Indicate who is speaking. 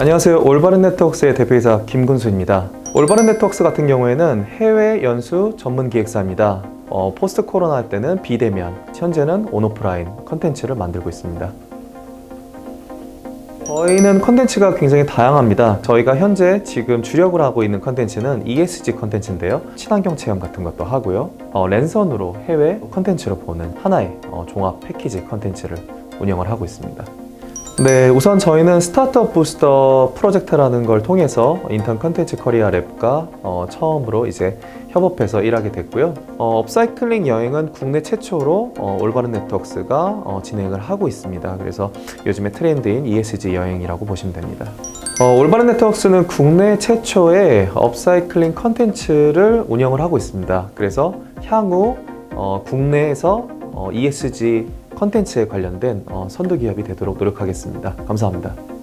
Speaker 1: 안녕하세요. 올바른 네트워크스의 대표이사 김군수입니다. 올바른 네트워크스 같은 경우에는 해외 연수 전문 기획사입니다. 어, 포스트 코로나 때는 비대면, 현재는 온오프라인 컨텐츠를 만들고 있습니다. 저희는 컨텐츠가 굉장히 다양합니다. 저희가 현재 지금 주력을 하고 있는 컨텐츠는 ESG 컨텐츠인데요. 친환경 체험 같은 것도 하고요. 어, 랜선으로 해외 컨텐츠를 보는 하나의 어, 종합 패키지 컨텐츠를 운영을 하고 있습니다. 네, 우선 저희는 스타트업 부스터 프로젝트라는 걸 통해서 인턴 컨텐츠 커리어 랩과 어, 처음으로 이제 협업해서 일하게 됐고요. 어, 업사이클링 여행은 국내 최초로 어, 올바른 네트워크스가 어, 진행을 하고 있습니다. 그래서 요즘에 트렌드인 ESG 여행이라고 보시면 됩니다. 어, 올바른 네트워크스는 국내 최초의 업사이클링 컨텐츠를 운영을 하고 있습니다. 그래서 향후 어, 국내에서 어, ESG 컨텐츠에 관련된 어, 선도 기업이 되도록 노력하겠습니다. 감사합니다.